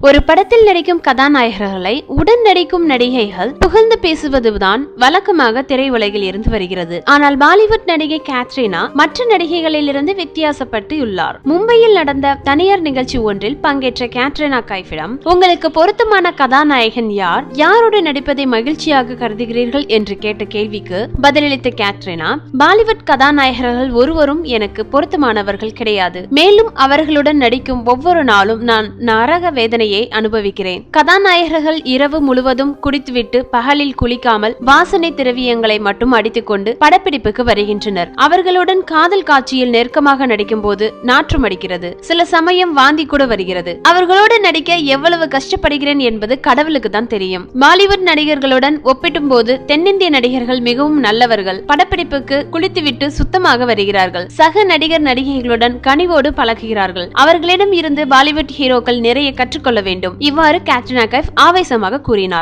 ஒரு படத்தில் நடிக்கும் கதாநாயகர்களை உடன் நடிக்கும் நடிகைகள் புகழ்ந்து பேசுவதுதான் வழக்கமாக திரையுலகில் இருந்து வருகிறது. ஆனால் பாலிவுட் நடிகை கேத்ரினா மற்ற நடிகைகளிலிருந்து வித்தியாசப்பட்டு உள்ளார் மும்பையில் நடந்த தனியார் நிகழ்ச்சி ஒன்றில் பங்கேற்ற கேத்ரினா கைஃபிடம் உங்களுக்கு பொருத்தமான கதாநாயகன் யார்? யாரோடு நடிப்பதை மகிழ்ச்சியாக கருதுகிறீர்கள்? என்று கேட்ட கேள்விக்கு பதிலளித்த கேத்ரினா பாலிவுட் கதாநாயகர்கள் ஒருவரும் எனக்கு பொருத்தமானவர்கள் கிடையாது. மேலும் அவர்களுடன் நடிக்கும் ஒவ்வொரு நாளும் நான் நரக வேதனை வேதனையை அனுபவிக்கிறேன். கதாநாயகர்கள் இரவு முழுவதும் குடித்துவிட்டு பகலில் குளிக்காமல் வாசனை திரவியங்களை மட்டும் அடித்துக்கொண்டு படப்பிடிப்புக்கு வருகின்றனர். அவர்களுடன் காதல் காட்சியில் நெருக்கமாக நடிக்கும் போது நாற்றம் அடிக்கிறது. சில சமயம் வாந்தி கூட வருகிறது. அவர்களோடு நடிக்க எவ்வளவு கஷ்டப்படுகிறேன் என்பது கடவுளுக்கு தான் தெரியும். பாலிவுட் நடிகர்களுடன் ஒப்பிடும் போது தென்னிந்திய நடிகர்கள் மிகவும் நல்லவர்கள். படப்பிடிப்புக்கு குளித்துவிட்டு சுத்தமாக வருகிறார்கள். சக நடிகர் நடிகைகளுடன் கனிவோடு பழகுகிறார்கள். அவர்களிடம் இருந்து பாலிவுட் ஹீரோக்கள் நிறைய கற்றுக்கொள்ள வேண்டும். இவ்வாறு கேட்ரினா கைஃப் ஆவேசமாக கூறினார்.